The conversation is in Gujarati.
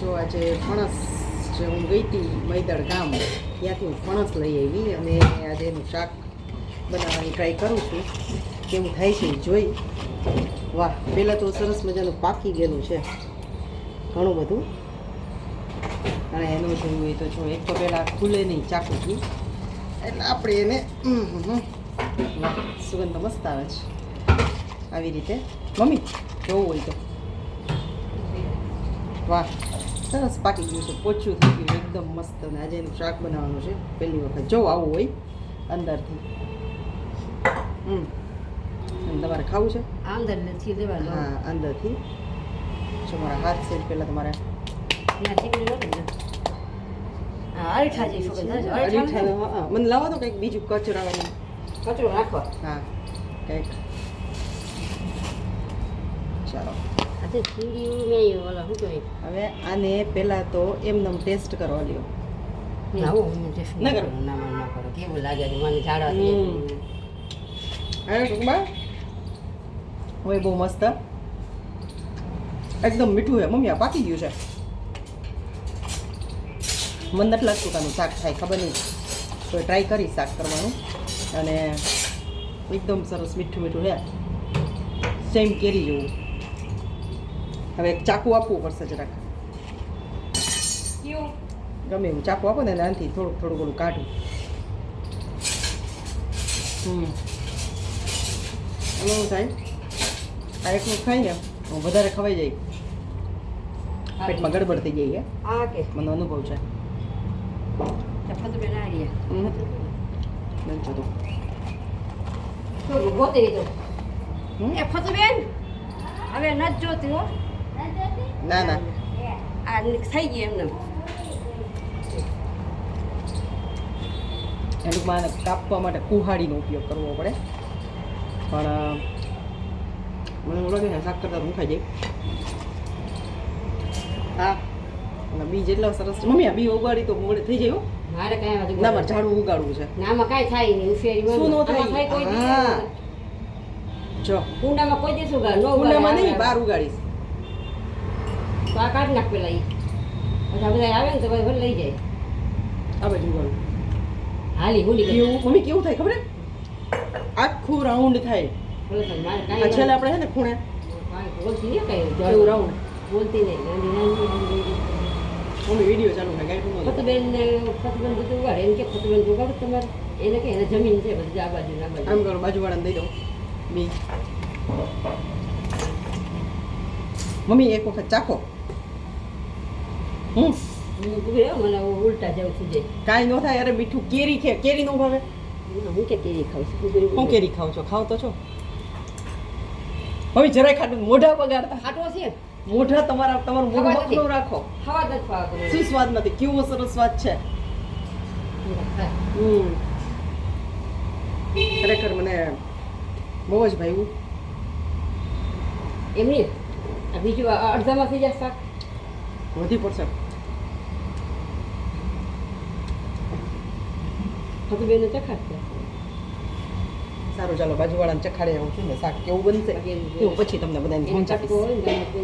જો આજે ફણસ જે હું ગઈ હતી મૈદળ ગામ, ત્યાંથી હું ફણસ લઈ આવી અને આજે એનું શાક બનાવવાની ટ્રાય કરું છું. કેવું થાય છે જોઈ. વાહ, પહેલાં તો સરસ મજાનું પાકી ગયેલું છે. ઘણું બધું. અને એનું જોયું હોય તો જો, એક તો પહેલાં ખુલે નહીં ચાકુથી. એટલે આપણે એને સુગંધ મસ્ત આવે છે. આવી રીતે. મમ્મી, જોવું હોય તો. વાહ. સરસ પાકી ગયું છે પોચું થઈ ગયું એકદમ મસ્ત અને આજે એનું શાક બનાવવાનું છે પહેલી વખત. જો આવું હોય અંદરથી. હમ. તમારે ખાવું છે? અંદર નથી લેવાનું. હા અંદરથી. જો મારા હાથ છે પહેલાં તમારે. મને લાવો તો કંઈક બીજું કચરાવાનું કચરો રાખવા હા કંઈક. ચાલો. હવે આને પહેલાં તો એમનેમ ટેસ્ટ કરવા લ્યો ના કરો. કેવું લાગે છે? મને ઝાડા હમ. ટૂંકમાં? હવે બહુ મસ્ત. એકદમ મીઠું છે. મમ્મી આ પાકી ગયું છે. મને નથી લાગતું કે આનું શાક થાય ખબર નહીં. તો ટ્રાય કરી શાક કરવાનું. અને એકદમ સરસ મીઠું મીઠું છે. સેમ કેરી જેવું. હવે એક ચાકુ આપવું પડશે જરાક. ગમે એવું ચાકુ આપો ને આનાથી થોડુંક થોડું થોડું કાઢું. હમ. શું થાય આ એકલું ખાઈ ને હું વધારે ખવાઈ જાય. પેટમાં ગડબડ થઈ જાય આ કે. મને અનુભવ છે. હવે નથી જોતી હો. ના ના. આ થઈ ગઈ એમને. આને કાપવા માટે કુહાડીનો ઉપયોગ કરવો પડે. પણ મને એવું લાગે શાક કરતાં હું જાય. હા. અને બી જેટલા સરસ મમ્મી આ બી ઉગાડી તો મોડે થઈ જાય મારે કાંઈ વાંધો ના મારે ઝાડું ઉગાડવું છે. ના આમાં કાંઈ થાય નહીં ઉફેરી શું નો થાય? કોઈ જો. કુંડામાં કોઈ દિવસ ઉગાડ નો કુંડામાં નહીં બહાર ઉગાડીશ. તો આ કાઢ નાખ પેલા એ બધા બધા આવે ને તો ભલે લઈ જાય. આ બાજુ ઉગાડું હાલી હોલી કેવું? મમ્મી કેવું થાય ખબર? આખું રાઉન્ડ થાય. છેલ્લે આપણે છે ને ખૂણે? બોલતી નહીં કઈ. એવું રાઉન્ડ બોલતી નહીં. મમ્મી વીડિયો ચાલુ ને ગાય ફતુબેન ને ફતબેન બધું ઉગાડે. એને કે ફતબેન ઉગાડો તમારે એને કે એને જમીન છે બધી આ બાજુ ના આ આમ બાજુ કરો બાજુવાળાને દઈ દઉં. બી મમ્મી એક વખત ચાખો. હું? મને ઉલટા જાય. કાંઈ ન થાય અરે મીઠું કેરી કેરી નો ભાવે. હું કે કેરી ખાઉં છું? હું કેરી ખાવ છો? ખાવ તો છો. હવે જરાય ખાટું મોઢા બગાડતા. ખાટો છે મોઢા તમારા તમારું મોઢું ખાવા રાખો. ખાવા જ ખાવા શું સ્વાદ નથી? કેવો સરસ સ્વાદ છે? હમ. ખરેખર મને બહુ જ ભાવ્યું. એમની બીજું અડધામાં થઈ જાય શાક? વધી પડશે. ફતુબેન ને ચખાડશે. સારું ચાલો બાજુવાળાને ચખાડે આવું છું ને શાક કેવું બનશે? બાકી પછી તમને બધાને એને પહોંચાડીશ હોય ને તો